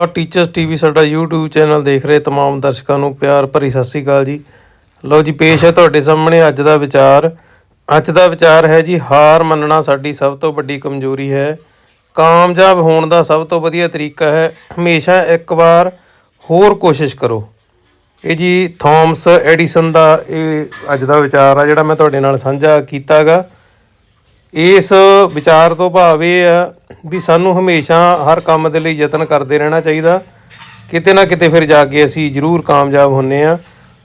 ਔਰ teachers TV ਸਾਡਾ YouTube channel ਦੇਖ ਰਹੇ तमाम ਦਰਸ਼ਕਾਂ ਨੂੰ ਪਿਆਰ ਭਰੀ ਸਤਿ ਸ੍ਰੀ ਅਕਾਲ ਜੀ ਲਓ ਜੀ ਪੇਸ਼ ਹੈ ਤੁਹਾਡੇ ਸਾਹਮਣੇ ਅੱਜ ਦਾ ਵਿਚਾਰ ਅੱਜ ਦਾ ਵਿਚਾਰ ਹੈ ਜੀ ਹਾਰ ਮੰਨਣਾ ਸਾਡੀ ਸਭ ਤੋਂ ਵੱਡੀ ਕਮਜ਼ੋਰੀ ਹੈ ਕਾਮਯਾਬ ਹੋਣ ਦਾ ਸਭ ਤੋਂ ਵਧੀਆ ਤਰੀਕਾ ਹੈ ਹਮੇਸ਼ਾ ਇੱਕ ਵਾਰ ਹੋਰ ਕੋਸ਼ਿਸ਼ ਕਰੋ ਇਹ ਜੀ ਥਾਮਸ ਐਡੀਸਨ ਦਾ ਇਹ ਅੱਜ ਦਾ ਵਿਚਾਰ ਆ ਜਿਹੜਾ ਮੈਂ ਤੁਹਾਡੇ ਨਾਲ ਸਾਂਝਾ ਕੀਤਾਗਾ ਇਸ ਵਿਚਾਰ ਤੋਂ ਭਾਵ ਇਹ ਆ ਵੀ ਸਾਨੂੰ ਹਮੇਸ਼ਾ ਹਰ ਕੰਮ ਦੇ ਲਈ ਯਤਨ ਕਰਦੇ ਰਹਿਣਾ ਚਾਹੀਦਾ। ਕਿਤੇ ਨਾ ਕਿਤੇ ਫਿਰ ਜਾ ਕੇ ਅਸੀਂ ਜ਼ਰੂਰ ਕਾਮਯਾਬ ਹੁੰਨੇ ਆ।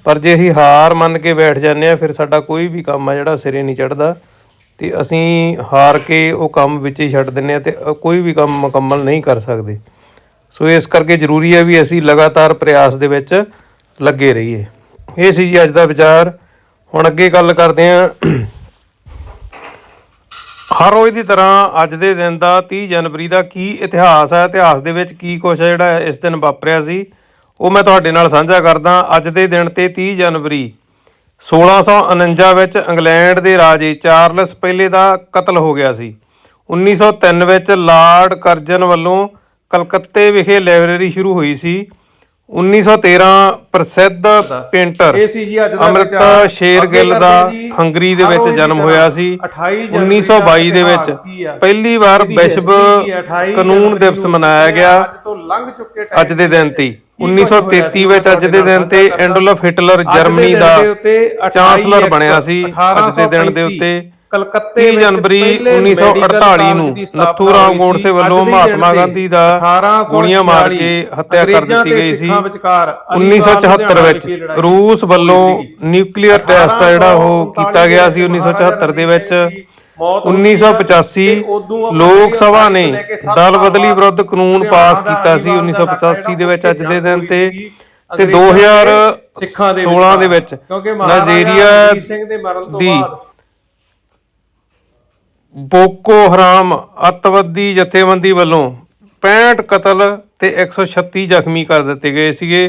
ਪਰ ਜੇ ਅਸੀਂ ਹਾਰ ਮੰਨ ਕੇ ਬੈਠ ਜਾਂਦੇ ਆ, ਫਿਰ ਸਾਡਾ ਕੋਈ ਵੀ ਕੰਮ ਆ ਜਿਹੜਾ ਸਿਰੇ ਨਹੀਂ ਚੜਦਾ। ਤੇ ਅਸੀਂ ਹਾਰ ਕੇ ਉਹ ਕੰਮ ਵਿੱਚ ਹੀ ਛੱਡ ਦਿੰਨੇ ਆ ਤੇ ਕੋਈ ਵੀ ਕੰਮ ਮੁਕੰਮਲ ਨਹੀਂ ਕਰ ਸਕਦੇ। ਸੋ ਇਸ ਕਰਕੇ ਜ਼ਰੂਰੀ ਹੈ ਵੀ ਅਸੀਂ ਲਗਾਤਾਰ ਪ੍ਰਯਾਸ ਦੇ ਵਿੱਚ ਲੱਗੇ ਰਹੀਏ। ਇਹ ਸੀ ਜੀ ਅੱਜ ਦਾ ਵਿਚਾਰ। ਹੁਣ ਅੱਗੇ ਗੱਲ ਕਰਦੇ ਹਾਂ ਹਰ ਰੋਜ਼ ਦੀ ਤਰ੍ਹਾਂ ਅੱਜ ਦੇ ਦਿਨ ਦਾ 30 ਜਨਵਰੀ ਦਾ ਕੀ ਇਤਿਹਾਸ ਹੈ? ਇਤਿਹਾਸ ਦੇ ਵਿੱਚ ਕੀ ਕੁਛ ਹੈ ਜਿਹੜਾ ਇਸ ਦਿਨ ਵਾਪਰਿਆ ਸੀ? ਉਹ ਮੈਂ ਤੁਹਾਡੇ ਨਾਲ ਸਾਂਝਾ ਕਰਦਾ ਅੱਜ ਦੇ ਦਿਨ ਤੇ 30 ਜਨਵਰੀ 1649 ਵਿੱਚ ਇੰਗਲੈਂਡ ਦੇ ਰਾਜੇ ਚਾਰਲਸ ਪਹਿਲੇ ਦਾ ਕਤਲ ਹੋ ਗਿਆ ਸੀ। 1903 ਵਿੱਚ ਲਾਰਡ ਕਰਜਨ ਵੱਲੋਂ ਕਲਕੱਤੇ ਵਿਖੇ ਲਾਇਬ੍ਰੇਰੀ ਸ਼ੁਰੂ ਹੋਈ ਸੀ। 1913 ਪ੍ਰਸਿੱਧ ਪੇਂਟਰ ਇਹ ਸੀ ਜੀ ਅੱਜ ਦਾ ਅੰਮ੍ਰਿਤ। ਸ਼ੇਰਗਿੱਲ ਦਾ ਹੰਗਰੀ ਦੇ ਵਿੱਚ ਜਨਮ ਹੋਇਆ ਸੀ। 28 ਜਨਵਰੀ 1922 ਦੇ ਵਿੱਚ? ਪਹਿਲੀ ਵਾਰ ਵਿਸ਼ਵ history ਕੀ ਆ? 28 ਕਾਨੂੰਨ ਦਿਵਸ ਮਨਾਇਆ ਗਿਆ ਅੱਜ ਦੇ ਦਿਨ ਤੇ। ਕੀ ਕੁਛ ਹੋਇਆ 1933 ਸੀ ਵਿੱਚ ਅੱਜ ਦੇ ਦਿਨ ਤੇ ਐਂਡੋਲਫ ਹਿਟਲਰ ਜਰਮਨੀ ਦਾ ਦੇ ਉੱਤੇ 28 ਚਾਂਸਲਰ ਬਣਿਆ ਸੀ। ਅੱਜ ਦੇ ਦਿਨ ਦੇ 1835 ਉੱਤੇ ਕਲਕੱਤੇ 30 ਵਿੱਚ ਜਨਵਰੀ ਪਹਿਲੇ 1948 ਨੂੰ ਦੀ ਨੱਥੂ ਰਾਮ ਗੋਡਸੇ। ਵੱਲੋਂ ਦੇ ਮਹਾਤਮਾ ਗਾਂਧੀ ਦਾ 1846 ਗੋਲੀਆਂ ਮਾਰ ਕੇ ਹੱਤਿਆ ਕਰ ਦਿੱਤੀ ਗਈ ਸੀ ਸਿੱਖਾਂ ਵਿਚਕਾਰ 1974 ਵਿੱਚ ਰੂਸ ਵੱਲੋਂ। ਨਿਊਕਲੀਅਰ ਟੈਸਟ ਜਿਹੜਾ ਉਹ ਕੀਤਾ ਗਿਆ ਸੀ 1974 ਦੇ ਵਿੱਚ 1985 ਲੋਕ ਸਭਾ ਨੇ ਦਲ ਬਦਲੀ ਵਿਰੁੱਧ ਕਾਨੂੰਨ ਪਾਸ ਕੀਤਾ ਸੀ 1985 ਦੇ ਵਿੱਚ ਅੱਜ ਦੇ ਦਿਨ ਤੇ ਤੇ 2016 ਦੇ ਵਿੱਚ ਨਾਈਜੀਰੀਆ ਸਿੰਘ ਦੇ ਮਰਨ ਤੋਂ ਦੀ ਬਾਅਦ ਬੋਕੋ ਹਰਾਮ ਅੱਤਵਾਦੀ ਜਥੇਬੰਦੀ ਵੱਲੋਂ 65 ਕਤਲ ਤੇ 136 ਜ਼ਖਮੀ ਕਰ ਦਿੱਤੇ ਗਏ ਸੀਗੇ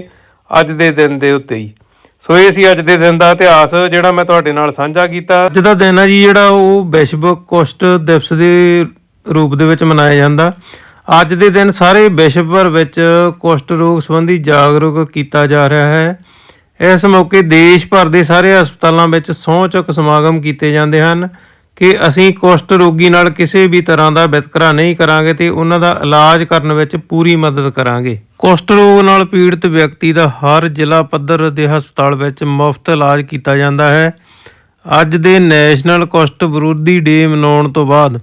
ਅੱਜ ਦੇ ਦਿਨ ਦੇ ਉੱਤੇ ਹੀ। ਸੋ ਇਹ ਸੀ ਅੱਜ ਦੇ ਦਿਨ ਦਾ ਇਤਿਹਾਸ, ਜਿਹੜਾ ਮੈਂ ਤੁਹਾਡੇ ਨਾਲ ਸਾਂਝਾ ਕੀਤਾ। ਅੱਜ ਦਾ ਦਿਨ ਹੈ ਜੀ, ਜਿਹੜਾ ਉਹ ਵਿਸ਼ਵ ਕੁਸ਼ਟ ਦਿਵਸ ਦੇ ਰੂਪ ਦੇ ਵਿੱਚ ਮਨਾਇਆ ਜਾਂਦਾ। ਅੱਜ ਦੇ ਦਿਨ ਸਾਰੇ ਵਿਸ਼ਵ ਭਰ ਵਿੱਚ ਕੁਸ਼ਟ ਰੋਗ ਸੰਬੰਧੀ ਜਾਗਰੂਕ ਕੀਤਾ ਜਾ ਰਿਹਾ ਹੈ। ਇਸ ਮੌਕੇ ਦੇਸ਼ ਭਰ ਦੇ ਸਾਰੇ ਹਸਪਤਾਲਾਂ ਵਿੱਚ ਸਹੁੰ ਚੁੱਕ ਸਮਾਗਮ ਕੀਤੇ ਜਾਂਦੇ ਹਨ। ਕਿ ਅਸੀਂ ਕੁਸ਼ਟ ਰੋਗੀ ਨਾਲ ਕਿਸੇ ਵੀ ਤਰ੍ਹਾਂ ਦਾ ਵਿਤਕਰਾ ਨਹੀਂ ਕਰਾਂਗੇ ਤੇ ਉਹਨਾਂ ਦਾ ਇਲਾਜ ਕਰਨ ਵਿੱਚ ਪੂਰੀ ਮਦਦ ਕਰਾਂਗੇ। ਕੁਸ਼ਟ ਰੋਗ ਨਾਲ ਪੀੜਤ ਵਿਅਕਤੀ ਦਾ ਹਰ ਜ਼ਿਲ੍ਹਾ ਪੱਧਰ ਦੇ ਹਸਪਤਾਲ ਵਿੱਚ ਮੁਫਤ ਇਲਾਜ ਕੀਤਾ ਜਾਂਦਾ ਹੈ। ਅੱਜ ਦੇ ਨੈਸ਼ਨਲ ਕੁਸ਼ਟ ਵਿਰੋਧੀ ਡੇ ਮਨਾਉਣ ਤੋਂ ਬਾਅਦ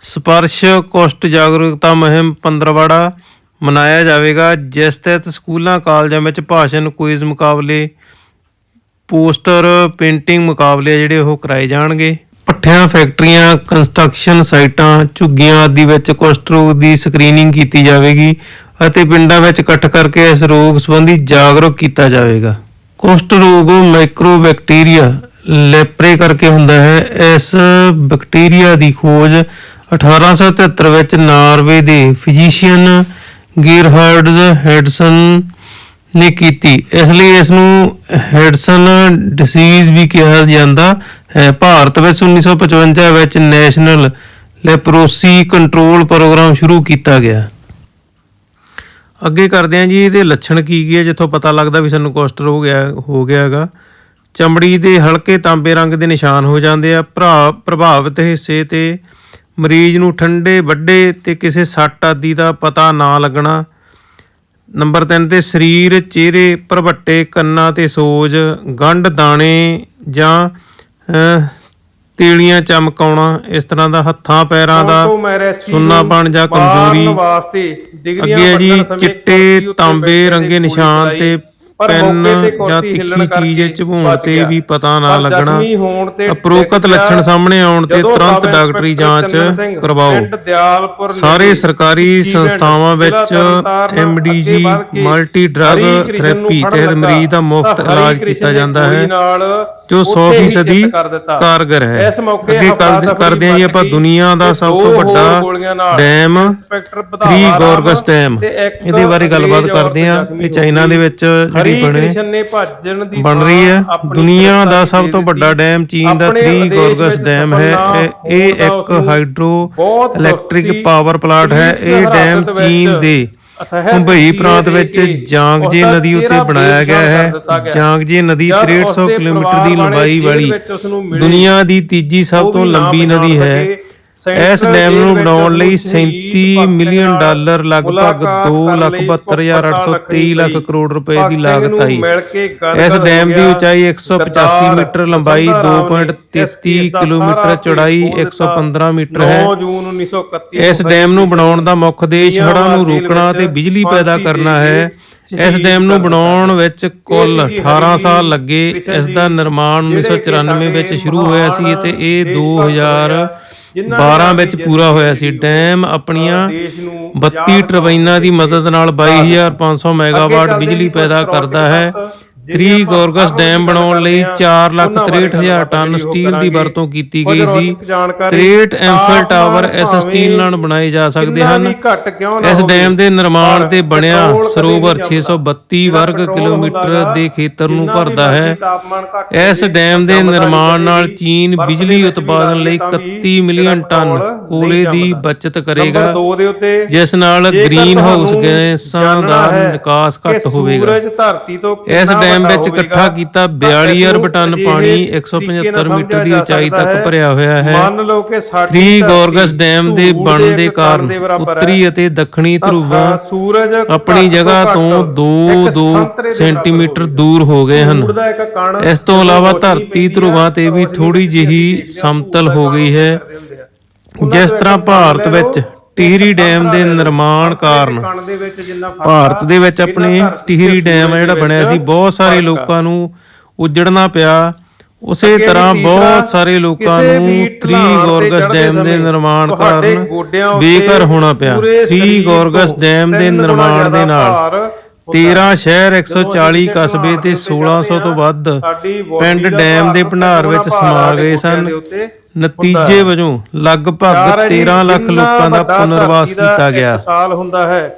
ਸਪਰਸ਼ ਕੁਸ਼ਟ ਜਾਗਰੂਕਤਾ ਮੁਹਿੰਮ ਪੰਦਰਵਾੜਾ ਮਨਾਇਆ ਜਾਵੇਗਾ, ਜਿਸ ਤਹਿਤ ਸਕੂਲਾਂ, ਕਾਲਜਾਂ ਵਿੱਚ ਭਾਸ਼ਣ, ਕੁਇਜ਼ ਮੁਕਾਬਲੇ, ਪੋਸਟਰ, ਪੇਂਟਿੰਗ ਮੁਕਾਬਲੇ ਜਿਹੜੇ ਉਹ ਕਰਾਏ ਜਾਣਗੇ। ਪੱਠਿਆਂ, ਫੈਕਟਰੀਆਂ ਕੰਸਟਰਕਸ਼ਨ ਸਾਈਟਾਂ, ਝੁੱਗੀਆਂ ਆਦਿ ਵਿੱਚ ਕੁਸ਼ਟ ਰੋਗ ਦੀ ਸਕਰੀਨਿੰਗ ਕੀਤੀ ਜਾਵੇਗੀ ਅਤੇ ਪਿੰਡਾਂ ਵਿੱਚ ਇਕੱਠ ਕਰਕੇ ਇਸ ਰੋਗ ਸੰਬੰਧੀ ਜਾਗਰੂਕ ਕੀਤਾ ਜਾਵੇਗਾ। ਕੁਸ਼ਟ ਰੋਗ ਮਾਈਕਰੋਬੈਕਟੀਰੀਆ ਲੈਪਰੇ ਕਰਕੇ ਹੁੰਦਾ ਹੈ। ਇਸ ਬੈਕਟੀਰੀਆ ਦੀ ਖੋਜ 1873 ਵਿੱਚ ਨਾਰਵੇ ਦੇ ਫਿਜ਼ੀਸ਼ੀਅਨ ਗੇਰਹਾਰਡਜ਼ ਹੈਡਸਨ ਨੇ ਕੀਤੀ। ਇਸ ਲਈ ਇਸ ਨੂੰ ਹੈਡਸਨ ਡਿਸੀਜ਼ ਵੀ ਕਿਹਾ ਜਾਂਦਾ ਭਾਰਤ ਵਿੱਚ 1955 ਵਿੱਚ ਨੈਸ਼ਨਲ ਲੈਪਰੋਸੀ ਕੰਟਰੋਲ ਪ੍ਰੋਗਰਾਮ ਸ਼ੁਰੂ ਕੀਤਾ ਗਿਆ। ਅੱਗੇ ਕਰਦੇ ਹਾਂ ਜੀ, ਇਹਦੇ ਲੱਛਣ ਕੀ ਕੀ ਹੈ ਜਿੱਥੋਂ ਪਤਾ ਲੱਗਦਾ ਵੀ ਸਾਨੂੰ ਕੋਸਟਰ ਹੋ ਗਿਆ ਹੋ ਗਿਆ ਹੈਗਾ। ਚਮੜੀ ਦੇ ਹਲਕੇ ਤਾਂਬੇ ਰੰਗ ਦੇ ਨਿਸ਼ਾਨ ਹੋ ਜਾਂਦੇ ਆ। ਭਰਾ, ਪ੍ਰਭਾਵਿਤ ਹਿੱਸੇ ਤੇ ਮਰੀਜ਼ ਨੂੰ ਠੰਡੇ, ਵੱਡੇ ਤੇ ਕਿਸੇ ਸੱਟ ਆਦਿ ਦਾ ਪਤਾ ਨਾ ਲੱਗਣਾ। ਨੰਬਰ 3 ਤੇ ਸਰੀਰ, ਚਿਹਰੇ ਭਰਵੱਟੇ ਕੰਨਾਂ ਤੇ ਸੋਜ, ਗੰਢ, ਦਾਣੇ ਜਾਂ ਤੀਲੀਆਂ ਚਮਕਾਉਣਾ ਇਸ ਤਰ੍ਹਾਂ ਦਾ ਹੱਥਾਂ ਪੈਰਾਂ ਦਾ ਸੁੰਨਾਪਣ ਜਾਂ ਕਮਜ਼ੋਰੀ। ਮਾਰਨ ਵਾਸਤੇ ਡਿਗਰੀਆਂ ਅੱਗੇ ਜੀ ਚਿੱਟੇ ਤਾਂਬੇ ਰੰਗੇ ਨਿਸ਼ਾਨ ਤੇ ਪਰ ਪੈਨ ਮੌਕੇ ਤੇ ਜਾਂ ਕੁਰਸੀ ਹਿੱਲਣ ਤਿੱਖੀ ਚੀਜ਼ ਕਰਕੇ ਚਬੂਣ ਬਚ ਤੇ ਗਿਆ। ਵੀ ਪਤਾ ਨਾ ਪਰ ਲੱਗਣਾ। ਜ਼ਖਮੀ ਹੋਣ ਤੇ ਉਪਰੋਕਤ ਡਿੱਗ ਲੱਛਣ। ਸਾਹਮਣੇ ਆਉਣ ਤੇ ਜਦੋਂ ਤੁਰੰਤ ਸਬ ਡਾਕਟਰੀ ਇੰਸਪੈਕਟਰ ਜਾਂਚ ਸਿੰਘ ਕਰਵਾਓ। ਪਿੰਡ ਦਿਆਲਪੁਰ ਸਾਰੇ ਨੇੜੇ ਸਰਕਾਰੀ ਸੰਸਥਾਵਾਂ ਵਿੱਚ ਤਰਨਤਾਰਨ MDG ਅੱਗੇ ਵੱਧ ਕੇ ਮਲਟੀ ਡਰੱਗ ਹਰੀ ਕ੍ਰਿਸ਼ਨ ਨੂੰ ਥੈਰੇਪੀ ਫੜਨ ਤਹਿਤ ਲੱਗਾ ਮਰੀਜ਼ ਦਾ ਮੁਫਤ ਤਾਂ ਹਰੀ ਇਲਾਜ ਕ੍ਰਿਸ਼ਨ ਕੀਤਾ ਨੇ ਜਾਂਦਾ ਗੋਲੀ ਹੈ ਨਾਲ ਜੋ ਉੱਥੇ 100% ਹੀ ਫੀਸਦੀ ਚਿੱਤ ਕਰ ਦਿੱਤਾ। ਕਾਰਗਰ ਹੈ। ਇਸ ਮੌਕੇ ਅੱਗੇ ਹਫਤਾ ਕਰਦੇ- ਹਾਂ ਜੀ ਆਪਾਂ ਗਈ। ਦੁਨੀਆ ਦਾ ਤੇ ਸਭ ਦੋ ਤੋਂ ਵੱਡਾ ਨਾਲ ਡੈਮ ਇੰਸਪੈਕਟਰ ਵਧਾਵਾ ਥ੍ਰੀ ਰਾਮ ਗੋਰਗਸ ਡੈਮ। ਤੇ ਇੱਕ ਇਹਦੇ ਬਾਰੇ ਗੱਲਬਾਤ ਅੰਗਰੇਜ਼ ਕਰਦੇ ਹਾਂ। ਔਰਤ ਇਹ ਚਾਈਨਾ ਦੇ ਵਿੱਚ ਜਿਹੜੀ ਬਣੇ ਕ੍ਰਿਸ਼ਨ ਨੇ ਭੱਜਣ ਦੀ ਬਣ ਥਾਂ ਰਹੀ ਹੈ ਦੁਨੀਆ ਦਾ ਸਭ ਤੋਂ ਵੱਡਾ। ਡੈਮ ਚੀਨ ਦਾ ਆਪਣੇ 3 ਆਦੇਸ਼ ਗੋਰਗਸ ਡੈਮ ਹੈ ਇਹ- ਇੱਕ ਹਾਈਡਰੋ ਇਲੈਕਟ੍ਰਿਕ। ਪਾਵਰ ਪਲਾਂਟ ਹੈ ਇਹ ਡੈਮ ਚੀਨ ਦੇ ਮੁੰਬਈ ਪ੍ਰਾਂਤ ਵਿੱਚ ਜਾਂਗਜੇ ਨਦੀ ਉੱਤੇ ਬਣਾਇਆ ਗਿਆ ਹੈ। ਜਾਂਗਜੇ ਨਦੀ ਜਦ 6300 ਉਸਦੇ ਕਿਲੋਮੀਟਰ ਦੀ ਲੰਬਾਈ ਵਾਲੇ ਦੁਨੀਆ ਦੀ ਤੀਜੀ ਸਭ ਤੋਂ ਲੰਬੀ ਨਦੀ ਹੈ। ਇਸ ਡੈਮ ਨੂੰ ਬਣਾਉਣ ਲਈ ਉਸਨੂੰ ਸ਼ਹੀਦ 37 ਭਗਤ ਮਿਲੀਅਨ ਡਾਲਰ ਲਗਭਗ ਮੁਲਾਕਾਤ 2 ਕਰਨ ਲੱਖ ਲਈ 72823 ਲੱਖ ਗਈ। ਕਰੋੜ ਰੁਪਏ ਦੀ ਲਾਗਤ ਆਈ ਇਸ ਡੈਮ ਦੀ। ਉਚਾਈ 185 ਗੱਦਾਰ ਮੀਟਰ ਲੰਬਾਈ ਸੰਧਾ ਰਾਮ ਨੇ 2.33 ਇਸ ਕੇਸ ਦਾ ਕਿਲੋਮੀਟਰ ਚੌੜਾਈ ਭੇਦ ਖੋਲ੍ਹ 115 ਮੀਟਰ 9 ਹੈ ਜੂਨ 1931 ਇਸ ਡੈਮ ਨੂੰ ਬਣਾਉਣ ਦਾ ਮੁੱਖ ਉਦੇਸ਼ ਹੜ੍ਹਾਂ ਨੂੰ ਰੋਕਣਾ ਤੇ ਬਿਜਲੀ ਪੈਦਾ ਕਰਨਾ ਹੈ ਇਸ ਡੈਮ ਨੂੰ ਬਣਾਉਣ ਵਿੱਚ ਕੁੱਲ 18 ਸਾਲ ਲੱਗੇ ਇਸ ਦਾ ਨਿਰਮਾਣ 1994 ਵਿੱਚ ਸ਼ੁਰੂ ਹੋਇਆ ਸੀ ਅਤੇ ਇਹ 2012 ਵਿੱਚ ਪੂਰਾ ਹੋਇਆ ਸੀ। ਡੈਮ ਆਪਣੀਆਂ ਦੇਸ਼ ਨੂੰ 32 ਟਰਬਾਈਨਾਂ ਦੀ ਮਦਦ ਨਾਲ 22500 ਮੈਗਾਵਾਟ ਬਿਜਲੀ ਪੈਦਾ ਕਰਦਾ ਹੈ। 3 ਗੋਰਗਸ ਡੈਮ ਬਣਾਉਣ ਲਈ 463000 ਟਨ ਸਟੀਲ ਦੀ ਵਰਤੋਂ ਕੀਤੀ ਗਈ ਸੀ। 63 ਐਂਫਲ ਟਾਵਰ ਇਸ ਸਟੀਲ ਨਾਲ ਬਣਾਏ ਜਾ ਸਕਦੇ ਹਨ। ਇਸ ਡੈਮ ਦੇ ਨਿਰਮਾਣ ਤੇ ਬਣਿਆ ਸਰੋਵਰ ਨਹੀਂ 632 ਵਰਗ ਕਿਲੋਮੀਟਰ ਦੇ ਖੇਤਰ ਨੂੰ ਭਰਦਾ ਹੈ ਇਸ ਡੈਮ ਦੇ ਨਿਰਮਾਣ ਨਾਲ। ਚੀਨ ਬਿਜਲੀ ਉਤਪਾਦਨ ਲਈ ਤਾਂ ਵੀ 31 ਮਿਲੀਅਨ ਟਨ। ਕੋਲੇ ਦੀ। ਬਚਤ ਕਰੇਗਾ। ਜਿਸ ਨਾਲ ਗ੍ਰੀਨ ਹਾਊਸ ਗੈਸਾਂ ਦਾ ਨਿਕਾਸ ਘੱਟ ਹੋਵੇਗਾ। ਸੂਰਜ ਧਰਤੀ ਤੋਂ ਇਸ ਡੈਮ ਵਿੱਚ ਇਕੱਠਾ ਕੀਤਾ ਤਾਂ 42 ਇਸ ਅਰਬ ਟਨ ਪਾਣੀ ਤਰੀਕੇ 175 ਨਾਲ ਮੀਟਰ ਦੀ ਉਚਾਈ ਤੱਕ ਭਰਿਆ ਹੋਇਆ ਹੈ। ਮੰਨ ਲਓ ਕਿ ਸਾਡੀ 3 ਧਰਤੀ ਗੋਰਗਸ ਡੈਮ ਦੇ ਬਣਨ ਦੇ ਕਾਰਨ। ਉੱਤਰੀ ਅਤੇ ਦੱਖਣੀ ਧਰੁਵਾਂ ਆਪਣੀ ਜਗ੍ਹਾ ਤੋਂ ਇੱਕ 2-2 ਸੰਤਰੇ ਦੇ ਸੈਂਟੀਮੀਟਰ ਦੂਰ ਹੋ ਗਏ ਹਨ। ਇਸ ਤੋਂ ਇਲਾਵਾ ਧਰਤੀ ਧਰੁਵਾਂ ਤੇ ਵੀ ਥੋੜੀ ਜਿਹੀ ਸਮਤਲ ਹੋ ਗਈ ਹੈ। ਜਿਸ ਤਰ੍ਹਾਂ ਭਾਰਤ ਵਿੱਚ ਟਿਹਰੀ ਡੈਮ ਦੇ ਨਿਰਮਾਣ ਕਾਰਨ ਭਾਰਤ ਦੇ ਵਿੱਚ ਆਪਣੇ ਟਿਹਰੀ ਡੈਮ ਜਿਹੜਾ ਬਣਿਆ ਸੀ ਬਹੁਤ ਸਾਰੇ। ਲੋਕਾਂ ਨੂੰ ਉਜੜਨਾ ਪਿਆ। ਉਸੇ ਤਰ੍ਹਾਂ ਬਹੁਤ ਸਾਰੇ ਲੋਕਾਂ ਨੂੰ ਵੀ 3 ਢਲਾਣ ਤੇ ਗੋਰਗਸ ਡੈਮ ਦੇ ਨਿਰਮਾਣ ਕਾਰਨ ਬੇਘਰ ਹੋਣਾ ਪਿਆ। ਪੂਰੇ 3 ਸਰੀਰ ਗੋਰਗਸ ਡੈਮ ਦੇ ਨਿਰਮਾਣ ਦੇ ਨਾਲ। ਭਾਰ 13 ਸ਼ਹਿਰ 140 ਕਸਬੇ ਤੇ 1600 ਤੋਂ ਵੱਧ ਪਿੰਡ ਡੈਮ ਦੇ ਭੰਡਾਰ ਵਿੱਚ ਸਮਾ ਗਏ ਸਨ। ਨਤੀਜੇ ਵਜੋਂ ਲਗਭਗ ਚਾਰ ਹੈ ਜੀ, 13 ਲੱਖ ਲੋਕਾਂ ਦਾ ਪੁਨਰਵਾਸ ਕੀਤਾ ਗਿਆ ਸਾਲ ਹੁੰਦਾ ਹੈ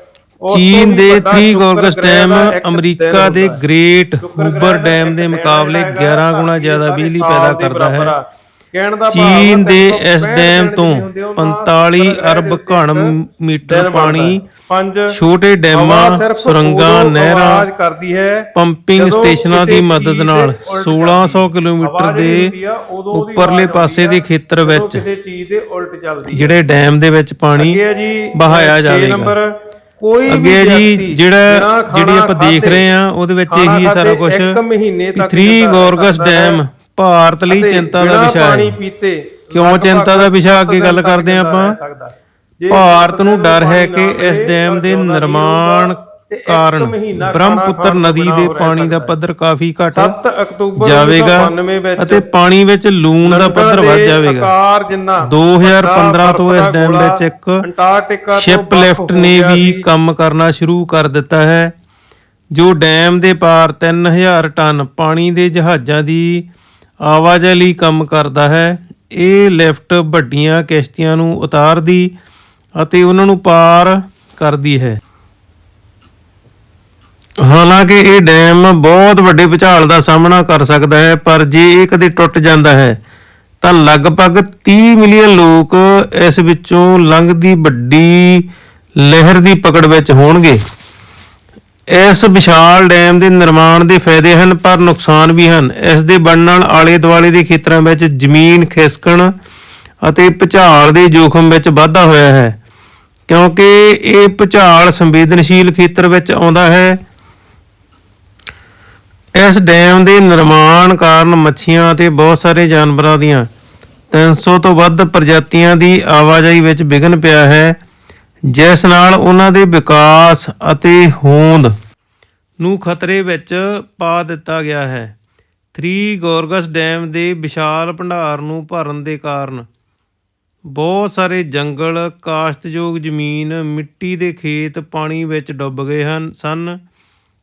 ਚੀਨ ਦੇ ਵੱਡਾ 3 ਸ਼ੁੱਕਰ ਗੋਰਗਸ ਗ੍ਰਹਿ ਡੈਮ ਅਮਰੀਕਾ ਦੇ। ਗ੍ਰੇਟ ਹੂਬਰ ਡੈਮ ਦੇ ਮੁਕਾਬਲੇ ਹੈਗਾ, 11 ਗੁਣਾ ਜ਼ਿਆਦਾ ਬਿਜਲੀ ਪੈਦਾ ਕਰਦਾ ਹੈ। ਕਹਿਣ ਦਾ ਭਾਵ ਚੀਨ ਦੇ 365 ਇਸ ਡੈਮ ਤੋਂ ਜਿਹੜੇ ਹੁੰਦੇ ਉਹਨਾਂ 45 ਸ਼ੁੱਕਰ ਗ੍ਰਹਿ ਅਰਬ ਘਣ ਮੀਟਰ ਪਾਣੀ ਛੋਟੇ ਡੈਮਾਂ ਸੁਰੰਗਾਂ ਨਹਿਰਾਂ ਆਵਾਜ਼ ਕਰਦੀ ਹੈ ਪੰਪਿੰਗ ਸਟੇਸ਼ਨਾਂ ਦੀ ਮਦਦ ਨਾਲ ਦੇ ਉਲਟ 1600 ਚੱਲਦੀ। ਕਿਲੋਮੀਟਰ ਦੇ ਉੱਪਰਲੇ ਪਾਸੇ ਦੇ ਖੇਤਰ ਵਿੱਚ। ਜਿਹੜੇ ਡੈਮ ਦੇ ਵਿੱਚ ਪਾਣੀ ਬਹਾਇਆ ਜਾਵੇਗਾ। ਕੋਈ ਵੀ ਜੀ ਜਿਹੜਾ ਜਿਹੜੀ ਆਪਾਂ ਦੇਖ ਰਹੇ ਆ ਉਹਦੇ ਵਿੱਚ ਇਹੀ ਸਾਰਾ ਕੁਝ ਇੱਕ ਮਹੀਨੇ ਤੱਕ 3 ਜਿੰਦਾ ਰਹਿ ਗੋਰਗਸ ਡੈਮ ਭਾਰਤ ਲਈ ਅਤੇ ਚਿੰਤਾ ਦਾ ਬਿਨਾਂ ਵਿਸ਼ਾ ਪਾਣੀ ਹੈ ਪੀਤੇ ਕਿਉਂ ਲਗਭਗ ਚਿੰਤਾ ਦਾ ਵਿਸ਼ਾ ਸੱਤ ਅੱਗੇ ਦਿਨ ਗੱਲ ਤੱਕ ਕਰਦੇ ਹਾਂ ਜਿੰਦਾ ਰਹਿ ਆਪਾਂ। ਸਕਦਾ। ਜੇ ਭਾਰਤ ਨੂੰ ਸੱਤ ਡਰ ਹੈ ਪਾਣੀ ਕਿ ਇਸ ਡੈਮ ਦੇ ਨਿਰਮਾਣ ਕਾਰਨ ਬ੍ਰਹਮਪੁੱਤਰ ਨਦੀ ਦੇ ਪਾਣੀ ਦਾ। ਪੱਧਰ ਕਾਫੀ ਘਟ 7 ਅਕਤੂਬਰ ਜਾਵੇਗਾ 1992 ਵਿੱਚ ਅਤੇ ਪਾਣੀ ਵਿੱਚ ਲੂਣ ਦਾ ਪੱਧਰ ਵੱਧ ਜਾਵੇਗਾ ਆਕਾਰ ਜਿੰਨਾ 2015 ਤੋਂ ਇਸ ਡੈਮ ਵਿੱਚ ਇੱਕ ਅੰਟਾਰਕਟਿਕਾ ਸ਼ਿਪ ਲਿਫਟ ਨੇ ਵੀ। ਕੰਮ ਕਰਨਾ ਸ਼ੁਰੂ ਕਰ ਦਿੱਤਾ ਹੈ ਜੋ ਡੈਮ ਦੇ ਪਾਰ 3000 ਟਨ ਪਾਣੀ ਦੇ ਜਹਾਜ਼ਾਂ ਦੀ ਆਵਾਜਾਈ ਲਈ ਕੰਮ ਕਰਦਾ ਹੈ। ਇਹ ਲਿਫਟ ਵੱਡੀਆਂ ਕਿਸ਼ਤੀਆਂ ਨੂੰ ਉਤਾਰਦੀ ਅਤੇ ਉਹਨਾਂ ਨੂੰ ਪਾਰ ਕਰਦੀ ਹੈ। ਹਾਲਾਂਕਿ ਇਹ ਡੈਮ ਬਹੁਤ ਵੱਡੇ ਭੂਚਾਲ ਦਾ ਸਾਹਮਣਾ ਕਰ ਸਕਦਾ ਹੈ, ਪਰ ਜੇ ਇਹ ਕਦੇ ਟੁੱਟ ਜਾਂਦਾ ਹੈ, ਤਾਂ ਲਗਭਗ 30 ਮਿਲੀਅਨ ਲੋਕ ਇਸ ਵਿੱਚੋਂ ਲੰਘਦੀ ਵੱਡੀ ਲਹਿਰ ਦੀ ਪਕੜ ਵਿੱਚ ਹੋਣਗੇ। ਇਸ ਵਿਸ਼ਾਲ ਡੈਮ ਦੇ ਨਿਰਮਾਣ ਦੇ ਫਾਇਦੇ ਹਨ, ਪਰ ਨੁਕਸਾਨ ਵੀ ਹਨ। ਇਸ ਦੇ ਬਣਨ ਨਾਲ ਆਲੇ ਦੁਆਲੇ ਦੇ ਖੇਤਰਾਂ ਵਿੱਚ ਜ਼ਮੀਨ ਖਿਸਕਣ ਅਤੇ ਭੁਚਾਲ ਦੇ ਜੋਖਮ ਵਿੱਚ ਵਾਧਾ ਹੋਇਆ ਹੈ। ਕਿਉਂਕਿ ਇਹ ਭੁਚਾਲ ਸੰਵੇਦਨਸ਼ੀਲ ਖੇਤਰ ਵਿੱਚ ਆਉਂਦਾ ਹੈ। ਇਸ ਡੈਮ ਦੇ ਨਿਰਮਾਣ ਕਾਰਨ ਮੱਛੀਆਂ ਅਤੇ ਬਹੁਤ ਸਾਰੇ ਜਾਨਵਰਾਂ ਦੀਆਂ 300 ਤੋਂ ਵੱਧ ਪ੍ਰਜਾਤੀਆਂ ਦੀ ਆਵਾਜਾਈ ਵਿੱਚ ਵਿਘਨ ਪਿਆ ਹੈ। ਜਿਸ ਨਾਲ ਉਹਨਾਂ ਦੇ ਵਿਕਾਸ ਅਤੇ ਹੋਂਦ ਨੂੰ ਖਤਰੇ ਵਿੱਚ ਪਾ ਦਿੱਤਾ ਗਿਆ ਹੈ। 3 ਗੋਰਗਸ ਡੈਮ ਦੇ ਵਿਸ਼ਾਲ ਭੰਡਾਰ ਨੂੰ ਭਰਨ ਦੇ ਕਾਰਨ ਬਹੁਤ ਸਾਰੇ ਜੰਗਲ, ਕਾਸ਼ਤਯੋਗ ਜ਼ਮੀਨ, ਮਿੱਟੀ ਦੇ ਖੇਤ ਪਾਣੀ ਵਿੱਚ ਡੁੱਬ ਗਏ ਹਨ, ਸਨ।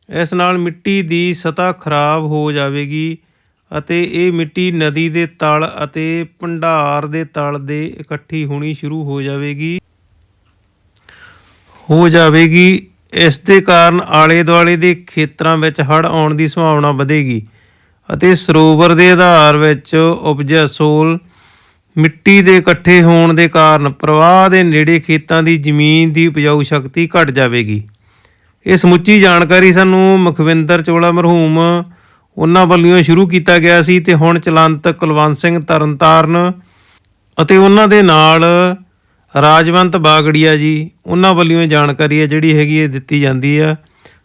ਇਸ ਨਾਲ ਮਿੱਟੀ ਦੀ ਸਤ੍ਹਾ ਖਰਾਬ ਹੋ ਜਾਵੇਗੀ ਅਤੇ ਇਹ ਮਿੱਟੀ ਨਦੀ ਦੇ ਤਲ ਅਤੇ ਭੰਡਾਰ ਦੇ ਤਲ ਦੇ ਇਕੱਠੀ ਹੋਣੀ ਸ਼ੁਰੂ ਹੋ ਜਾਵੇਗੀ। ਹੋ ਜਾਵੇਗੀ। ਇਸ ਦੇ ਕਾਰਨ ਆਲੇ ਦੁਆਲੇ ਦੇ ਖੇਤਰਾਂ ਵਿੱਚ ਹੜ੍ਹ ਆਉਣ ਦੀ ਸੰਭਾਵਨਾ ਵਧੇਗੀ ਅਤੇ ਸਰੋਵਰ ਦੇ ਆਧਾਰ ਵਿੱਚ ਉਪਜਿਆ ਸੋਲ ਮਿੱਟੀ ਦੇ ਇਕੱਠੇ ਹੋਣ ਦੇ ਕਾਰਨ ਪ੍ਰਵਾਹ ਦੇ ਨੇੜੇ ਖੇਤਾਂ ਦੀ ਜ਼ਮੀਨ ਦੀ ਉਪਜਾਊ ਸ਼ਕਤੀ ਘਟ ਜਾਵੇਗੀ। ਇਹ ਸਮੁੱਚੀ ਜਾਣਕਾਰੀ ਸਾਨੂੰ ਮੁਖਵਿੰਦਰ ਚੋਲਾ ਮਰਹੂਮ ਉਹਨਾਂ ਵੱਲੋਂ ਸ਼ੁਰੂ ਕੀਤਾ ਗਿਆ ਸੀ ਤੇ ਹੁਣ ਚਲੰਤ ਕੁਲਵੰਤ ਸਿੰਘ ਤਰਨਤਾਰਨ ਅਤੇ ਉਹਨਾਂ ਦੇ ਨਾਲ ਰਾਜਵੰਤ ਬਾਗੜੀਆ ਜੀ, ਉਹਨਾਂ ਵੱਲੋਂ ਇਹ ਜਾਣਕਾਰੀ ਹੈ ਜਿਹੜੀ ਹੈਗੀ ਇਹ ਦਿੱਤੀ ਜਾਂਦੀ ਆ।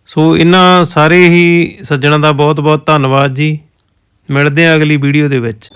ਸੋ ਇਹਨਾਂ ਸਾਰੇ ਹੀ ਸੱਜਣਾਂ ਦਾ ਬਹੁਤ ਬਹੁਤ ਧੰਨਵਾਦ ਜੀ। ਮਿਲਦੇ ਹਾਂ ਅਗਲੀ ਵੀਡੀਓ ਦੇ ਵਿੱਚ।